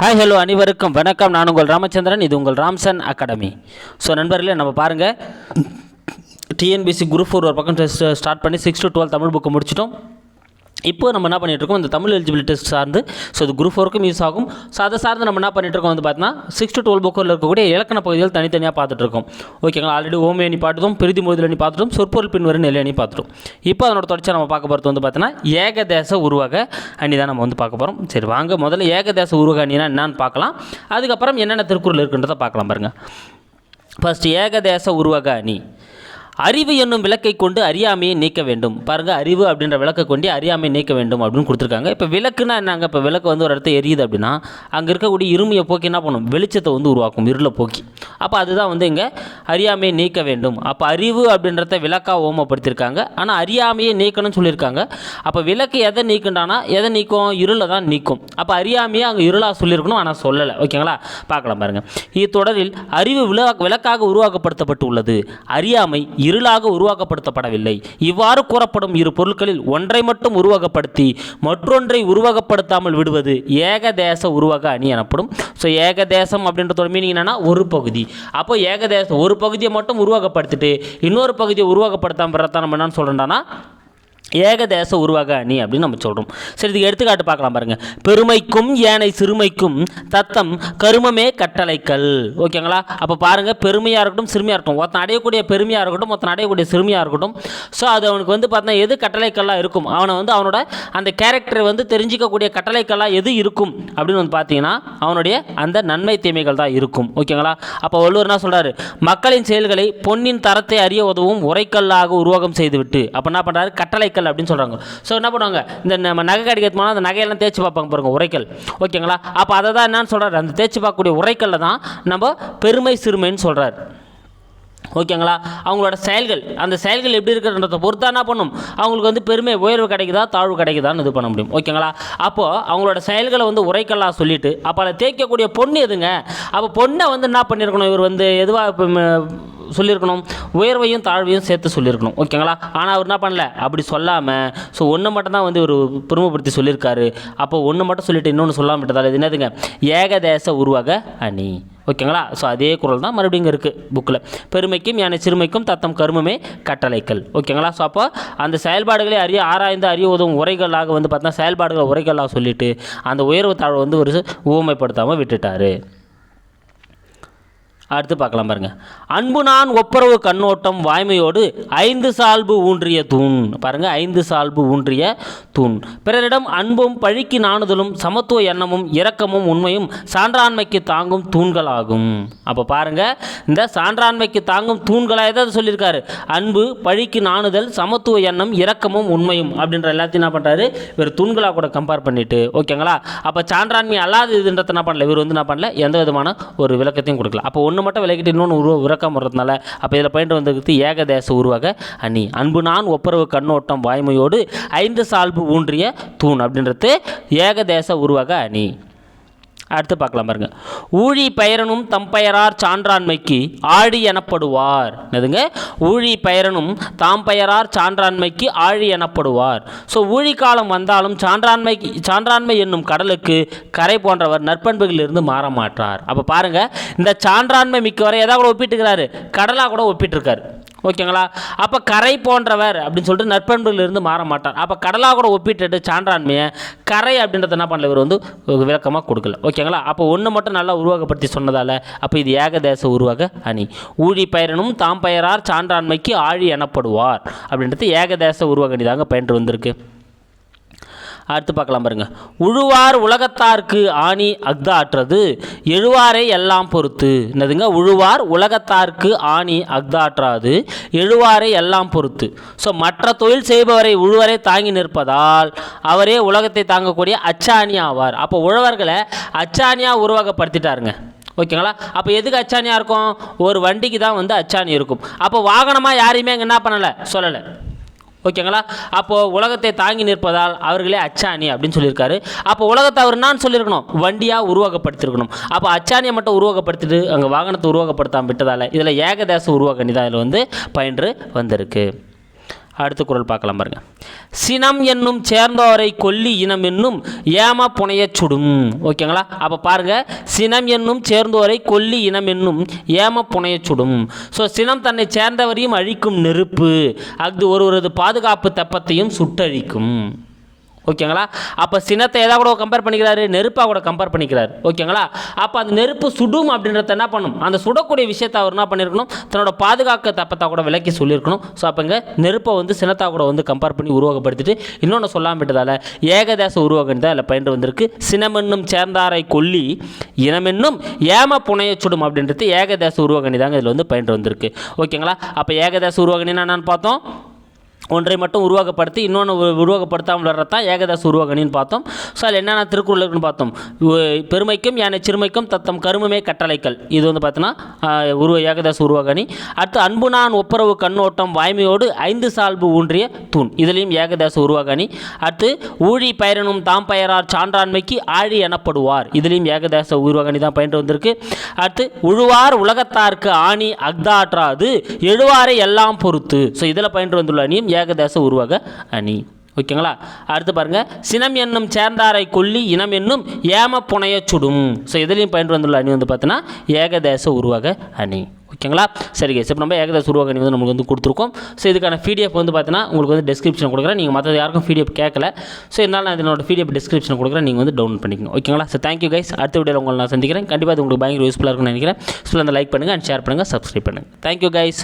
Hi hello அனைவருக்கும் வணக்கம். நான் உங்கள் ராமச்சந்திரன் இது உங்கள் ராம்சன் அகாடமி. ஸோ நண்பர்களே நம்ம பாருங்கள் டிஎன்பிசி குரூப் ஃபோர் ஒரு பக்கம் ஸ்டார்ட் பண்ணி six to twelve Tamil book முடிச்சிட்டோம். இப்போ நம்ம என்ன பண்ணிட்டு இருக்கோம் இந்த தமிழ் எலிஜிபிலிட்டி டெஸ்ட் சார்ந்து ஸோ இது குரூப் ஃபோருக்கும் யூஸ் ஆகும். ஸோ அதை சார்ந்து நம்ம என்ன பண்ணிட்டுருக்கோம் வந்து பார்த்தீங்கன்னா சிக்ஸ் டு டுவெல் புக்கில் இருக்கக்கூடிய இலக்கண பகுதிகள் தனித்தனியாக பார்த்துட்ருக்கோம் ஓகேங்களா ஆல்ரெடி ஓமே அணி பார்த்துட்டோம் பிரிதி மோதல் அணி பார்த்துட்டோம் சொற்பொருள் பின்வரும் நிலை அணி பார்த்துட்டோம். இப்போ அதனோட தொடர்ச்சி நம்ம பார்க்க போகிறது வந்து பார்த்தீங்கன்னா ஏகதேச உருவக அணி தான் நம்ம வந்து பார்க்க போகிறோம் சரி வாங்க முதல்ல ஏகதேச உருவக அணினா என்னன்னு பார்க்கலாம். அதுக்கப்புறம் என்னென்ன திருக்குறள் இருக்குன்றதை பார்க்கலாம் பாருங்கள் ஃபஸ்ட்டு ஏகதேச உருவக அணி. அறிவு என்னும் விளக்கை கொண்டு அறியாமையை நீக்க வேண்டும். பாருங்க அறிவு அப்படின்ற விளக்கை கொண்டு அறியாமையை நீக்க வேண்டும் அப்படின்னு கொடுத்துருக்காங்க. இப்போ விளக்குனா என்னங்க? இப்போ விளக்கு வந்து ஒரு இடத்த எரியுது அப்படின்னா அங்கே இருக்கக்கூடிய இருமையை போக்கி என்ன பண்ணும்? வெளிச்சத்தை வந்து உருவாக்கும் இருளை போக்கி. அப்போ அதுதான் வந்து இங்கே அறியாமையை நீக்க வேண்டும். அப்போ அறிவு அப்படின்றத விளக்காக ஓமப்படுத்தியிருக்காங்க ஆனால் அறியாமையை நீக்கணும்னு சொல்லியிருக்காங்க. அப்போ விளக்கு எதை நீக்குண்டானா எதை நீக்கும்? இருளை தான் நீக்கும். அப்போ அறியாமையை அங்கே இருளாக சொல்லியிருக்கணும் ஆனால் சொல்லலை. ஓகேங்களா? பார்க்கலாம் பாருங்கள் இத்தொடரில் அறிவு விளா விளக்காக உருவாக்கப்படுத்தப்பட்டு உள்ளது அறியாமை இருளாக உருவாக்கப்படுத்தப்படவில்லை. இவ்வாறு கூறப்படும் இரு பொருட்களில் ஒன்றை மட்டும் உருவகப்படுத்தி மற்றொன்றை உருவகப்படுத்தாமல் விடுவது ஏகதேச உருவக அணி எனப்படும். ஸோ ஏகதேசம் அப்படின்றதோட மீனிங் என்னன்னா ஒரு பகுதி. அப்போ ஏகதேசம் ஒரு பகுதியை மட்டும் உருவகப்படுத்திட்டு இன்னொரு பகுதியை உருவகப்படுத்தாமல் நம்ம என்னன்னு சொல்கிறோம்னா ஏகதேச உருவக அணி அப்படின்னு நம்ம சொல்கிறோம் சரி இதுக்கு எடுத்துக்காட்டு பார்க்கலாம் பாருங்கள் பெருமைக்கும் ஏனை சிறுமைக்கும் தத்தம் கருமமே கட்டளைக்கல். ஓகேங்களா? அப்போ பாருங்கள் பெருமையாக இருக்கட்டும் சிறுமையாக இருக்கட்டும். ஒருத்தன் அடையக்கூடிய பெருமையாக இருக்கட்டும் ஒருத்தன் அடையக்கூடிய சிறுமையாக இருக்கட்டும். ஸோ அது அவனுக்கு வந்து பார்த்தீங்கன்னா எது கட்டளைக்கல்லாக இருக்கும்? அவனை வந்து அவனோட அந்த கேரக்டரை வந்து தெரிஞ்சிக்கக்கூடிய கட்டளைக்கல்லாக எது இருக்கும்? அப்படின்னு வந்து பார்த்தீங்கன்னா அவனுடைய அந்த நன்மை தீமைகள் தான் இருக்கும். ஓகேங்களா? அப்போ வள்ளுவர் என்ன சொல்கிறாரு மக்களின் செயல்களை பொன்னின் தரத்தை அறிய உதவும் உரைக்கல்லாக உருவாகம் செய்துவிட்டு. அப்போ என்ன பண்ணுறாரு கட்டளை உரைக்கல் அப்படின்னு சொல்கிறாங்க ஸோ என்ன பண்ணுவாங்க? இந்த நம்ம நகை கடிக்கிறது போனால் அந்த நகையெல்லாம் தேய்ச்சி பார்ப்பாங்க பாருங்கள் உரைக்கல். ஓகேங்களா? அப்போ அதை தான் என்னன்னு சொல்கிறார் அந்த தேய்ச்சி பார்க்கக்கூடிய உரைக்கல்ல தான் நம்ம பெருமை சிறுமைன்னு சொல்கிறார் ஓகேங்களா? அவங்களோட செயல்கள் அந்த செயல்கள் எப்படி இருக்கிறன்றதை பொறுத்தா என்ன பண்ணும்? அவங்களுக்கு வந்து பெருமை உயர்வு கிடைக்குதா தாழ்வு கிடைக்குதான்னு இது பண்ண முடியும். ஓகேங்களா? அப்போது அவங்களோட செயல்களை வந்து உரைக்கல்லாம் சொல்லிவிட்டு அப்போ அதை தேய்க்கக்கூடிய பொண்ணு எதுங்க? அப்போ பொண்ணை வந்து என்ன பண்ணியிருக்கணும்? இவர் வந்து எதுவாக இப்போ சொல்லியிருக்கணும். உயர்வையும் தாழ்வையும் சேர்த்து சொல்லியிருக்கணும். ஓகேங்களா? ஆனால் அவர் என்ன பண்ணல? அப்படி சொல்லாமல் ஸோ ஒன்று மட்டும் தான் வந்து ஒரு பெருமைப்படுத்தி சொல்லியிருக்காரு. அப்போ ஒன்று மட்டும் சொல்லிட்டு இன்னொன்று சொல்லாமல் விட்டதால் இது என்னதுங்க? ஏகதேச உருவக அணி. ஓகேங்களா? ஸோ அதே குரல் தான் மறுபடியும் இங்கே இருக்குது புக்கில் பெருமைக்கும் யானை சிறுமைக்கும் தத்தம் கருமமே கட்டளைக்கல் ஓகேங்களா? ஸோ அப்போ அந்த செயல்பாடுகளை அறிய ஆராய்ந்து அறிய உதவும் உரைகளாக வந்து பார்த்தா செயல்பாடுகளை உரைகளாக சொல்லிவிட்டு அந்த உயர்வு தாழ்வு வந்து ஒரு ஊமைப்படுத்தாமல் விட்டுட்டாரு. அடுத்து பார்க்கலாம் பாருங்கள் அன்பு நான் ஒப்புரவு கண்ணோட்டம் வாய்மையோடு ஐந்து சால்பு ஊன்றிய தூண். பாருங்கள் ஐந்து சால்பு ஊன்றிய தூண். பிறரிடம் அன்பும் பழிக்கு நாணுதலும் சமத்துவ எண்ணமும் இரக்கமும் உண்மையும் சான்றாண்மைக்கு தாங்கும் தூண்களாகும். அப்போ பாருங்கள் இந்த சான்றாண்மைக்கு தாங்கும் தூண்களாக எதாவது சொல்லியிருக்காரு. அன்பு பழிக்கு நாணுதல் சமத்துவ எண்ணம் இரக்கமும் உண்மையும் அப்படின்ற எல்லாத்தையும் என்ன பண்ணுறாரு இவர் தூண்களாக கூட கம்பேர் பண்ணிட்டு ஓகேங்களா அப்போ சான்றாண்மை அல்லாத இதுன்றத என்ன பண்ணல? இவர் வந்து என்ன பண்ணல? எந்த விதமான ஒரு விளக்கத்தையும் கொடுக்கல. அப்போ ஒன்று மட்டும் விளக்கிட்டு இன்னொன்று உருவ விளக்கம் வர்றதுனால அப்போ இதில் பயின்று வந்திருக்கிறது ஏகதேச உருவாக அணி அன்பு நான் ஒப்புரவு கண்ணோட்டம் வாய்மையோடு ஐந்து சால்பு ஊன்றிய தூண் அப்படின்றது ஏகதேச உருவாக அணி அடுத்து பார்க்கலாம் பாருங்க. ஊழி பெயரனும் தம் பெயரார் சான்றாண்மைக்கு ஆழி எனப்படுவார். என்னதுங்க? ஊழி பெயரனும் தாம் பெயரார் சான்றாண்மைக்கு ஆழி எனப்படுவார். ஸோ ஊழி காலம் வந்தாலும் சான்றாண்மை சான்றாண்மை என்னும் கடலுக்கு கரை போன்றவர் நற்பண்புகளிலிருந்து மாற மாட்டார். அப்போ பாருங்க இந்த சான்றாண்மை மிக்கவரை எதாவது கூட ஒப்பிட்டுக்கிறாரு? கடலாக கூட ஒப்பிட்டிருக்காரு. ஓகேங்களா? அப்போ கரை போன்றவர் அப்படின்னு சொல்லிட்டு நற்பண்புகளிலிருந்து மாற மாட்டார். அப்போ கடலாக கூட ஒப்பிட்டு சான்றாண்மையை கரை அப்படின்றத என்ன பண்ணல இவர் வந்து விளக்கமாக கொடுக்கல. ஓகேங்களா? அப்போ ஒன்று மட்டும் நல்லா உருவாக்கப்படுத்தி சொன்னதால் அப்போ இது ஏகதேச உருவாக அணி. ஊழி பயிரனும் தாம் பெயரார் சான்றாண்மைக்கு ஆழி எனப்படுவார் அப்படின்றது ஏகதேச உருவாக அணி தாங்க பயின்று வந்திருக்கு. அடுத்து பார்க்கலாம் பாருங்க. உழுவார் உலகத்தார்க்கு ஆணி அக்தாற்றது எழுவாரை எல்லாம் பொறுத்து. என்னதுங்க? உழுவார் உலகத்தார்க்கு ஆணி அக்தாற்றாது எழுவாரை எல்லாம் பொறுத்து. ஸோ மற்ற தொழில் செய்பவரை உழுவரை தாங்கி நிற்பதால் அவரே உலகத்தை தாங்கக்கூடிய அச்சாணி ஆவார். அப்போ உழவர்களை அச்சாணியாக உருவகப்படுத்திட்டாருங்க. ஓகேங்களா? அப்போ எதுக்கு அச்சாணியாக இருக்கும்? ஒரு வண்டிக்கு தான் வந்து அச்சாணி இருக்கும். அப்போ வாகனமாக யாரையுமே அங்கே என்ன பண்ணலை? சொல்லலை. ஓகேங்களா? அப்போது உலகத்தை தாங்கி நிற்பதால் அவர்களே அச்சாணி அப்படின்னு சொல்லியிருக்காரு. அப்போ உலகத்தை அவர் நான் சொல்லியிருக்கணும்? வண்டியாக உருவாக்கப்படுத்திருக்கணும் அப்போ அச்சாணியை மட்டும் உருவாக்கப்படுத்திட்டு அங்கே வாகனத்தை உருவாக்கப்படுத்தாமல் விட்டதால் இதில் ஏகதேச உருவாக்கணி தான் இதில் வந்து பயின்று வந்திருக்கு. அடுத்த குரல் பார்க்கலாம் பாருங்க. சினம் என்னும் சேர்ந்தோரை கொல்லி இனம் என்னும் ஏம புனையச் சுடும். ஓகேங்களா? அப்போ பாருங்க. சினம் என்னும் சேர்ந்தோரை கொல்லி இனம் என்னும் ஏம புனையச் சுடும். ஸோ சினம் தன்னை சேர்ந்தவரையும் அழிக்கும் நெருப்பு. அது ஒருவரது பாதுகாப்பு தெப்பத்தையும் சுட்டழிக்கும். ஓகேங்களா? அப்போ சினத்தை எதா கூட கம்பேர் பண்ணிக்கிறாரு? நெருப்பாக கூட கம்பேர் பண்ணிக்கிறாரு. ஓகேங்களா? அப்போ அந்த நெருப்பு சுடும் அப்படின்றத என்ன பண்ணும்? அந்த சுடக்கூடிய விஷயத்தை அவர் என்ன பண்ணியிருக்கணும் தன்னோட பாதுகாக்க தப்பத்தை கூட விலக்கி சொல்லியிருக்கணும் ஸோ அப்போ இங்கே நெருப்பை வந்து சினத்தா கூட வந்து கம்பேர் பண்ணி உருவகப்படுத்திட்டு இன்னொன்று சொல்லாமல் விட்டதால் ஏகதேச உருவகம் தான் அதில் பயின்று வந்திருக்கு. சினமென்னும் சேர்ந்தாரை கொல்லி இனமென்னும் ஏம புனையச் சுடும் அப்படின்றது ஏகதேச உருவகணி தாங்க இதில் வந்து பயின்று வந்திருக்கு. ஓகேங்களா? அப்போ ஏகதேச உருவகணினா என்னன்னு பார்த்தோம்? ஒன்றை மட்டும் உருவாக்கப்படுத்தி இன்னொன்று உருவகப்படுத்தாமல் வர்றது தான் ஏகதாச உருவகணின்னு பார்த்தோம். ஸோ அதில் என்னென்ன திருக்குறள் இருக்குன்னு பார்த்தோம். பெருமைக்கும் யானை சிறுமைக்கும் தத்தம் கருமமே கட்டளைக்கல் இது வந்து பார்த்தீங்கன்னா உருவ ஏகதாச உருவகணி. அடுத்து அன்பு நான் ஒப்புரவு கண்ணோட்டம் வாய்மையோடு ஐந்து சால்பு ஊன்றிய தூண். இதுலேயும் ஏகதாச உருவகணி. அடுத்து ஊழி பயிரனும் தாம் பெயரார் சான்றாண்மைக்கு ஆழி எனப்படுவார். இதுலேயும் ஏகதாச உருவகணி தான் பயின்று வந்திருக்கு. அடுத்து உழுவார் உலகத்தார்க்கு ஆணி அக்தாற்றாது எழுவாரை எல்லாம் பொறுத்து. ஸோ இதில் பயின்று வந்துள்ள அணியும் ஏகதேச உருவக அணி. ஓகேங்களா? அடுத்து பாருங்கள் சினம் என்னும் சேர்ந்தாரை கொல்லி இனம் என்னும் ஏம புனைய சுடும். ஸோ இதுலேயும் பயின்று வந்துள்ள அணி வந்து பார்த்தீங்கன்னா ஏகதேச உருவக அணி. ஓகேங்களா? சரி இப்போ நம்ம ஏகதேச உருவாக அணி வந்து நமக்கு வந்து கொடுத்துருக்கோம். ஸோ இதுக்கான பிடிஎஃப் வந்து பார்த்தீங்கன்னா உங்களுக்கு வந்து டிஸ்கிரிப்ஷன் கொடுக்குறேன். நீங்கள் மற்ற யாருக்கும் பிடிஎஃப் கேட்கல ஸோ இதனால் நான் இதனோட பிடிஎஃப் டிஸ்கிரிப்ஷன் கொடுக்குறேன். நீங்கள் வந்து டவுன்லோட் பண்ணிக்கோங்க. ஓகேங்களா? ஸோ தேங்க்யூ கைஸ் அடுத்த வீடியோவில் உங்களை நான் சந்திக்கிறேன். கண்டிப்பாக இது உங்களுக்கு பயங்கர யூஸ்ஃபுல்லாக இருக்கும்னு நினைக்கிறேன். ஸோ அந்த லைக் பண்ணுங்கள் அண்ட் ஷேர் பண்ணுங்கள் சப்ஸ்கிரைப் பண்ணுங்கள் தேங்க்யூ கைஸ்